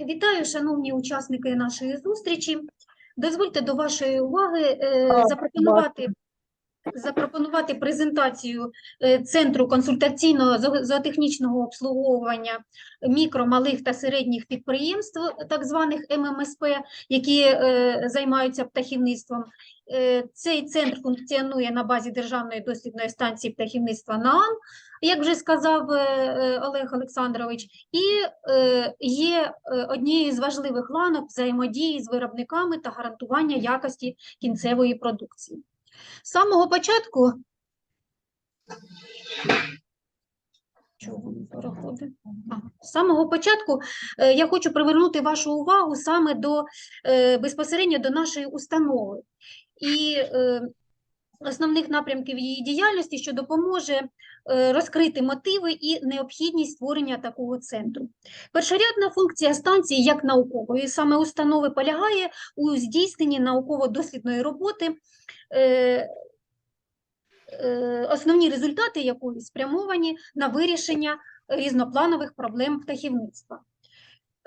Вітаю, шановні учасники нашої зустрічі. Дозвольте до вашої уваги е, запропонувати, запропонувати презентацію е, Центру консультаційного зоо- зоотехнічного обслуговування мікро, малих та середніх підприємств, так званих ММСП, які е, займаються птахівництвом. Е, Цей центр функціонує на базі Державної дослідної станції птахівництва НААН, як вже сказав Олег Олександрович, і є однією з важливих ланок взаємодії з виробниками та гарантування якості кінцевої продукції. З самого початку Чого не? З самого початку е, я хочу привернути вашу увагу саме до е, безпосередньо до нашої установи і е, основних напрямків її діяльності, що допоможе е, розкрити мотиви і необхідність створення такого центру. Першорядна функція станції як наукової саме установи полягає у здійсненні науково-дослідної роботи, е, е, основні результати якої спрямовані на вирішення різнопланових проблем птахівництва.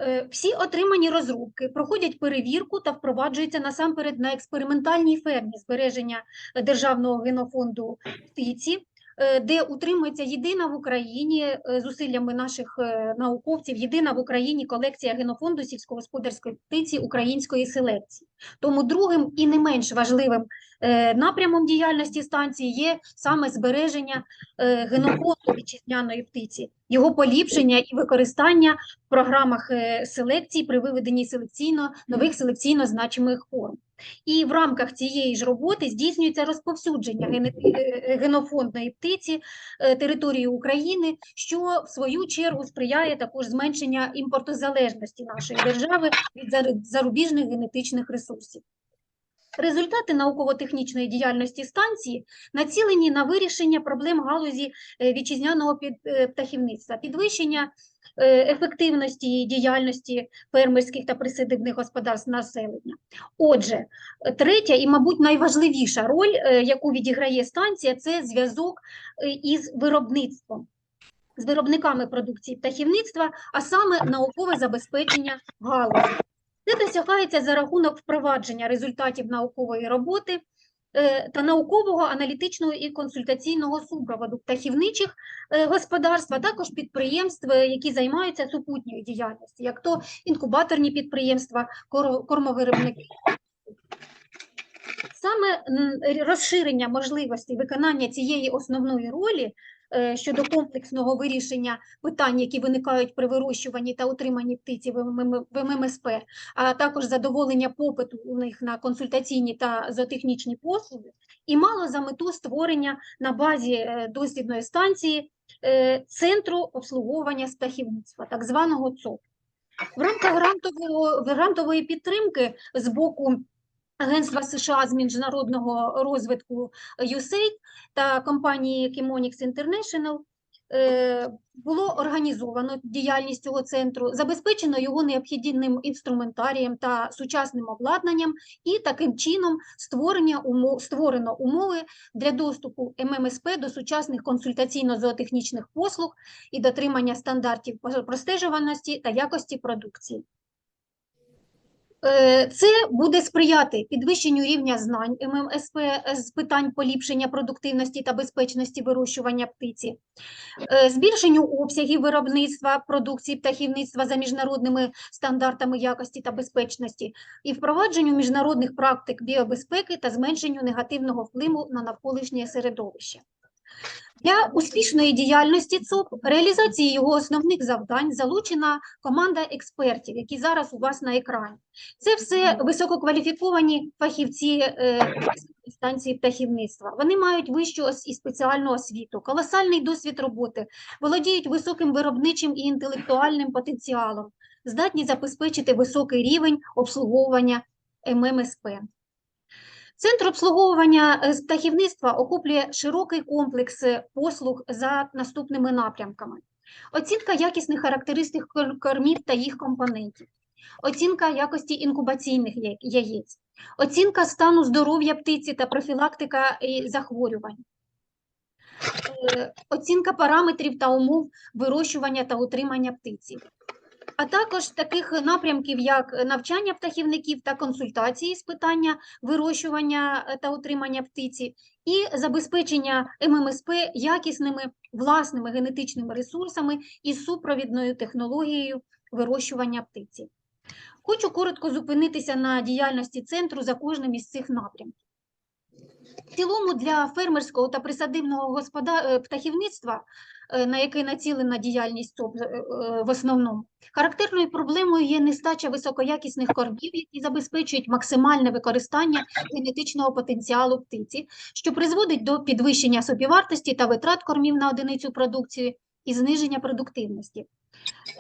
Е, Всі отримані розробки проходять перевірку та впроваджуються насамперед на експериментальній фермі збереження державного генофонду птиці, е, де утримується єдина в Україні е, зусиллями наших науковців, єдина в Україні колекція генофонду сільськогосподарської птиці української селекції. Тому другим і не менш важливим напрямом діяльності станції є саме збереження е, генофонду вітчизняної птиці, його поліпшення і використання в програмах е, селекції при виведенні селекційно нових селекційно значимих форм. І в рамках цієї ж роботи здійснюється розповсюдження е, генофондної птиці е, території України, що в свою чергу сприяє також зменшення імпортозалежності нашої держави від зарубіжних генетичних ресурсів. Результати науково-технічної діяльності станції націлені на вирішення проблем галузі е, вітчизняного е, птахівництва, підвищення е, ефективності діяльності фермерських та присадибних господарств населення. Отже, третя і, мабуть, найважливіша роль, яку відіграє станція, це зв'язок із виробництвом, з виробниками продукції птахівництва, а саме наукове забезпечення галузі. Це досягається за рахунок впровадження результатів наукової роботи е, та наукового, аналітичного і консультаційного супроводу птахівничих е, господарств, а також підприємств, е, які займаються супутньою діяльністю, як то інкубаторні підприємства, кормовиробники. Саме розширення можливостей виконання цієї основної ролі щодо комплексного вирішення питань, які виникають при вирощуванні та утриманні птиці в ММСП, а також задоволення попиту у них на консультаційні та зоотехнічні послуги, і мало за мету створення на базі е, дослідної станції е, центру обслуговування з птахівництва, так званого ЦОП. В рамках грантової підтримки з боку Агентства США з міжнародного розвитку USAID та компанії Chemonix International е, було організовано діяльність цього центру, забезпечено його необхідним інструментарієм та сучасним обладнанням, і таким чином створення створено умови для доступу ММСП до сучасних консультаційно-зоотехнічних послуг і дотримання стандартів простежуваності та якості продукції. Е, Це буде сприяти підвищенню рівня знань ММСП з питань поліпшення продуктивності та безпечності вирощування птиці, е, збільшенню обсягів виробництва продукції птахівництва за міжнародними стандартами якості та безпечності і впровадженню міжнародних практик біобезпеки та зменшенню негативного впливу на навколишнє середовище. Для успішної діяльності ЦОП, реалізації його основних завдань залучена команда експертів, які зараз у вас на екрані. Це все висококваліфіковані фахівці е, станції птахівництва. Вони мають вищу і спеціальну освіту, колосальний досвід роботи, володіють високим виробничим і інтелектуальним потенціалом, здатні забезпечити високий рівень обслуговування ММСП. Центр обслуговування е, з птахівництва охоплює широкий комплекс е, послуг за наступними напрямками: оцінка якісних характеристик кормів та їх компонентів, оцінка якості інкубаційних яєць, оцінка стану здоров'я птиці та профілактика захворювань, е, оцінка параметрів та умов вирощування та утримання птиці, а також таких напрямків, як навчання птахівників та консультації з питання вирощування е, та утримання птиці, і забезпечення ММСП якісними власними генетичними ресурсами і супровідною технологією вирощування птиці. Хочу коротко зупинитися на діяльності центру за кожним із цих напрямків. В цілому для фермерського та присадибного господа... е, птахівництва, е, на яке націлена діяльність ЦОП е, е, в основному, характерною проблемою є нестача високоякісних кормів, які забезпечують максимальне використання генетичного потенціалу птиці, що призводить до підвищення собівартості та витрат кормів на одиницю продукції і зниження продуктивності.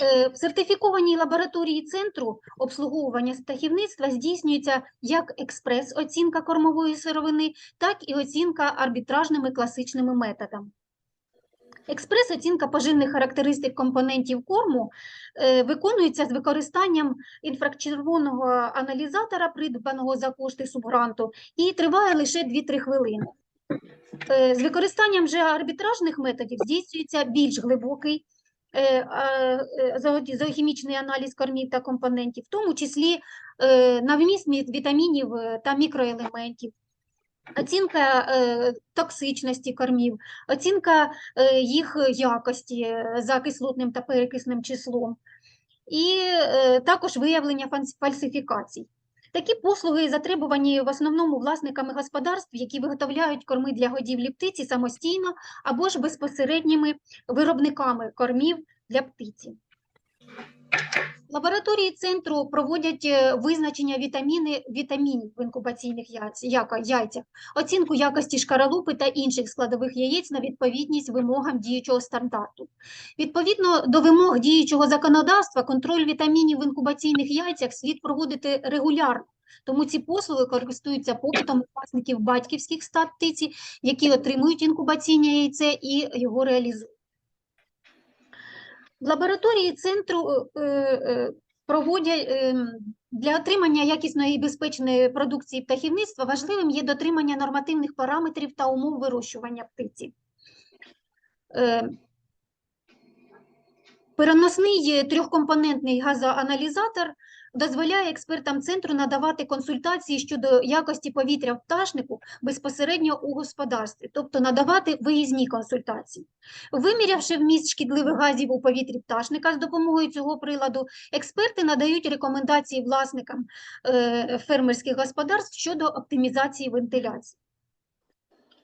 Е, В сертифікованій лабораторії центру обслуговування птахівництва здійснюється як експрес-оцінка кормової сировини, так і оцінка арбітражними класичними методами. Експрес-оцінка поживних характеристик компонентів корму е, виконується з використанням інфрачервоного аналізатора, придбаного за кошти субгранту, і триває лише 2-3 хвилини. Е, З використанням же арбітражних методів здійснюється більш глибокий зоохімічний аналіз кормів та компонентів, в тому числі е, на вміст вітамінів е, та мікроелементів, оцінка е, токсичності кормів, оцінка е, їх якості е, за кислотним та перекисним числом, і е, також виявлення фальсифікацій. Такі послуги затребувані в основному власниками господарств, які виготовляють корми для годівлі птиці самостійно або ж безпосередніми виробниками кормів для птиці. Лабораторії центру проводять е, визначення вітаміни, вітамінів в інкубаційних яйцях, оцінку якості шкаралупи та інших складових яєць на відповідність вимогам діючого стандарту. Відповідно до вимог діючого законодавства, контроль вітамінів в інкубаційних яйцях слід проводити регулярно. Тому ці послуги користуються попитом власників батьківських стад птиці, які отримують інкубаційне яйце і його реалізують. В лабораторії центру е, е, проводять ем, для отримання якісної і безпечної продукції птахівництва важливим є дотримання нормативних параметрів та умов вирощування птиці. Переносний е, трьохкомпонентний газоаналізатор дозволяє експертам центру надавати консультації щодо якості повітря в пташнику безпосередньо у господарстві, тобто надавати виїзні консультації. Вимірявши вміст шкідливих газів у повітрі пташника з допомогою цього приладу, експерти надають рекомендації власникам е, фермерських господарств щодо оптимізації вентиляції.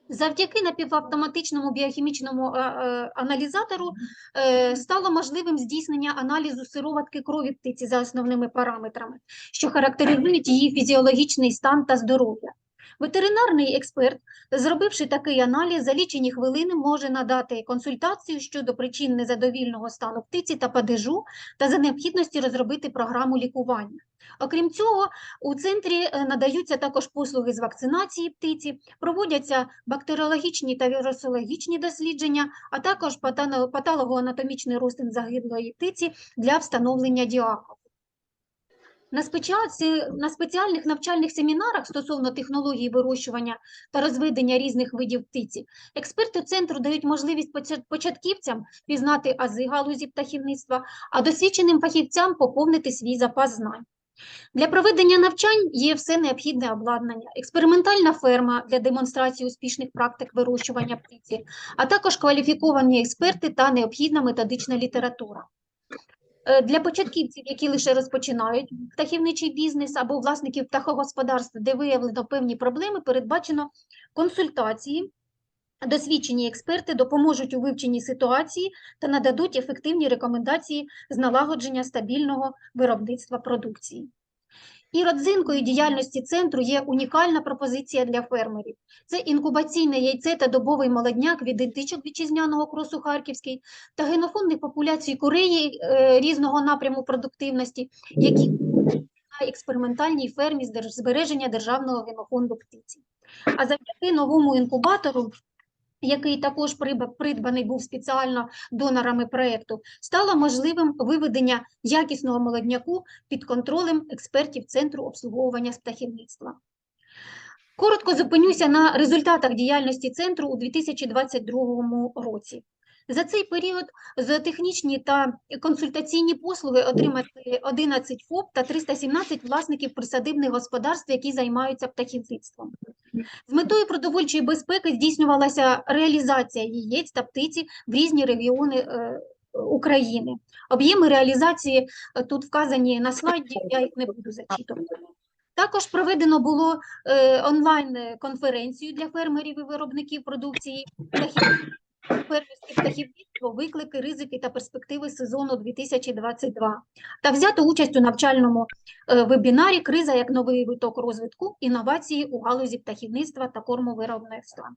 Завдяки напівавтоматичному біохімічному е, е, аналізатору е, стало можливим здійснення аналізу сироватки крові птиці за основними параметрами, що характеризують її фізіологічний стан та здоров'я. Ветеринарний експерт, зробивши такий аналіз, за лічені хвилини може надати консультацію щодо причин незадовільного стану птиці та падежу та за необхідності розробити програму лікування. Окрім цього, у центрі е, надаються також послуги з вакцинації птиці, проводяться бактеріологічні та вірусологічні дослідження, а також патологоанатомічний розтин загиблої птиці для встановлення діагнозу. На, спеціальних навчальних семінарах стосовно технології вирощування та розведення різних видів птиці експерти центру дають можливість початківцям пізнати ази галузі птахівництва, а досвідченим фахівцям поповнити свій запас знань. Для проведення навчань є все необхідне обладнання, експериментальна ферма для демонстрації успішних практик вирощування птиці, а також кваліфіковані експерти та необхідна методична література. Е, Для початківців, які лише розпочинають птахівничий бізнес або власників птахогосподарств, де виявлено певні проблеми, передбачено консультації. Досвідчені експерти допоможуть у вивченні ситуації та нададуть ефективні рекомендації з налагодження стабільного виробництва продукції. І родзинкою діяльності центру є унікальна пропозиція для фермерів. Це інкубаційне яйце та добовий молодняк від індичок вітчизняного кросу Харківський та генофондних популяцій куреї е, різного напряму продуктивності, які на експериментальній фермі збереження державного генофонду птиці. А завдяки новому інкубатору, який також придбаний був спеціально донорами проєкту, стало можливим виведення якісного молодняку під контролем експертів Центру обслуговування з птахівництва. Коротко зупинюся на результатах діяльності центру у 2022 році. За цей період зоотехнічні та консультаційні послуги отримати 11 ФОП та 317 власників присадибних господарств, які займаються птахівництвом. З метою продовольчої безпеки здійснювалася реалізація яєць та птиці в різні регіони е, України. Об'єми реалізації е, тут вказані на слайді, я їх не буду зачитувати. Також проведено було е, онлайн-конференцію для фермерів і виробників продукції фермерське птахівництво, виклики, ризики та перспективи сезону 2022 та взято участь у навчальному е, вебінарі «Криза як новий виток розвитку, інновації у галузі птахівництва та кормовиробництва».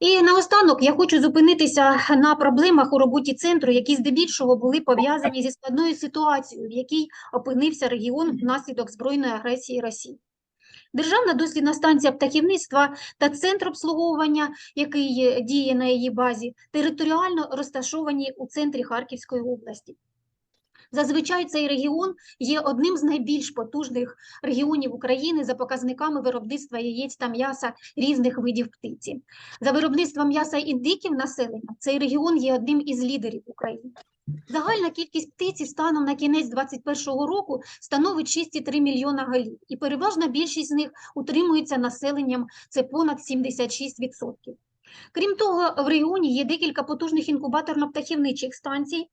І наостанок я хочу зупинитися на проблемах у роботі центру, які здебільшого були пов'язані зі складною ситуацією, в якій опинився регіон внаслідок збройної агресії Росії. Державна дослідна станція птахівництва та центр обслуговування, який діє на її базі, територіально розташовані у центрі Харківської області. Зазвичай цей регіон є одним з найбільш потужних регіонів України за показниками виробництва яєць та м'яса різних видів птиці. За виробництвом м'яса індиків населення цей регіон є одним із лідерів України. Загальна кількість птиці станом на кінець 2021 року становить 6,3 мільйона голів, і переважна більшість з них утримується населенням, це понад 76%. Крім того, в регіоні є декілька потужних інкубаторно-птахівничих станцій,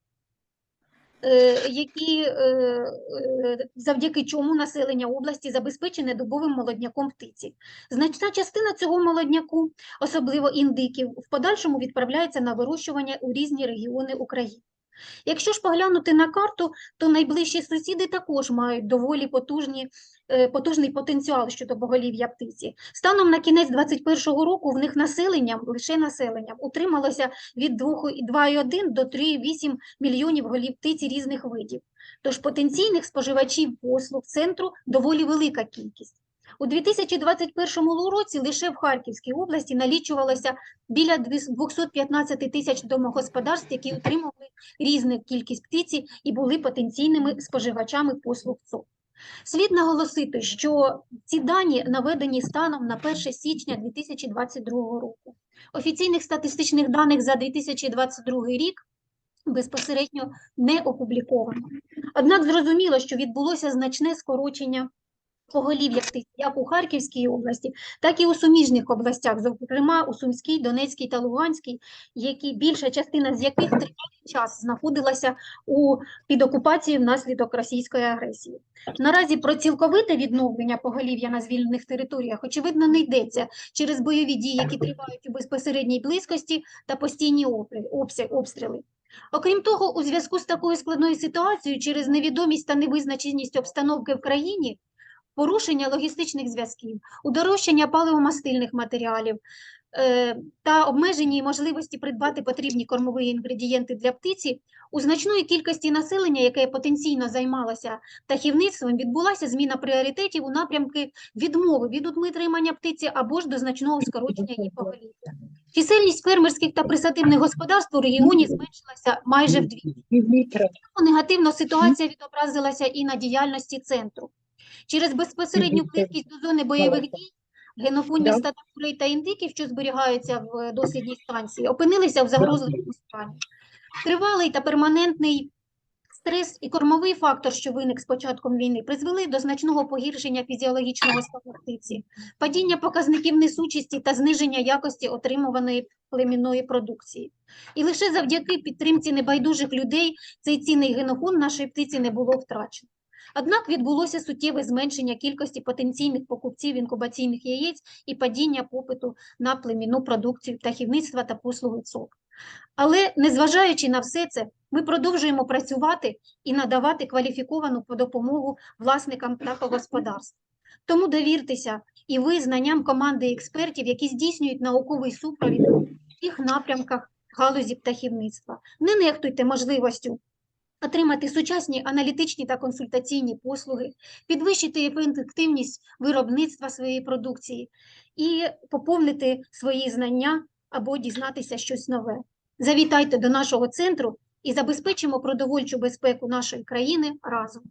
е, які, е, е, завдяки чому населення області забезпечене добовим молодняком птиці. Значна частина цього молодняку, особливо індиків, в подальшому відправляється на вирощування у різні регіони України. Якщо ж поглянути на карту, то найближчі сусіди також мають доволі потужні, е, потужний потенціал щодо поголів'я птиці. Станом на кінець 2021 року в них населенням, лише населенням, утрималося від 2,1 до 3,8 мільйонів голів птиці різних видів. Тож потенційних споживачів послуг центру доволі велика кількість. У 2021 році лише в Харківській області налічувалося біля 215 тисяч домогосподарств, які утримували різну кількість птиці і були потенційними споживачами послуг ЦО. Слід наголосити, що ці дані наведені станом на 1 січня 2022 року. Офіційних статистичних даних за 2022 рік безпосередньо не опубліковано. Однак зрозуміло, що відбулося значне скорочення поголів'я птиці як у Харківській області, так і у суміжних областях, зокрема у Сумській, Донецькій та Луганській, які більша частина з яких тривалий час знаходилася у під окупацією внаслідок російської агресії. Наразі про цілковите відновлення поголів'я на звільнених територіях очевидно не йдеться через бойові дії, які тривають у безпосередній близькості та постійні обстріли. Окрім того, у зв'язку з такою складною ситуацією через невідомість та невизначеність обстановки в країні, порушення логістичних зв'язків, удорожчання паливомастильних матеріалів е, та обмежені можливості придбати потрібні кормові інгредієнти для птиці, у значної кількості населення, яке потенційно займалося птахівництвом, відбулася зміна пріоритетів у напрямки відмови від утримання птиці або ж до значного скорочення її поголів'я. Чисельність фермерських та присадибних господарств у регіоні зменшилася майже вдвічі. Негативно ситуація відобразилася і на діяльності центру. Через безпосередню близькість до зони бойових дій генофондів Да. курей та індиків, що зберігаються в дослідній станції, опинилися в загрозливому стані. Тривалий та перманентний стрес і кормовий фактор, що виник з початком війни, призвели до значного погіршення фізіологічного стану птиці, падіння показників несучості та зниження якості отримуваної племінної продукції. І лише завдяки підтримці небайдужих людей цей цінний генофонд нашої птиці не було втрачено. Однак відбулося суттєве зменшення кількості потенційних покупців інкубаційних яєць і падіння попиту на племінну продукцію птахівництва та послуги ЦОК. Але незважаючи на все це, ми продовжуємо працювати і надавати кваліфіковану допомогу власникам птахогосподарств. Тому довіртеся і ви знанням команди експертів, які здійснюють науковий супровід у всіх напрямках галузі птахівництва. Не нехтуйте можливістю отримати сучасні аналітичні та консультаційні послуги, підвищити ефективність виробництва своєї продукції і поповнити свої знання або дізнатися щось нове. Завітайте до нашого центру і забезпечимо продовольчу безпеку нашої країни разом.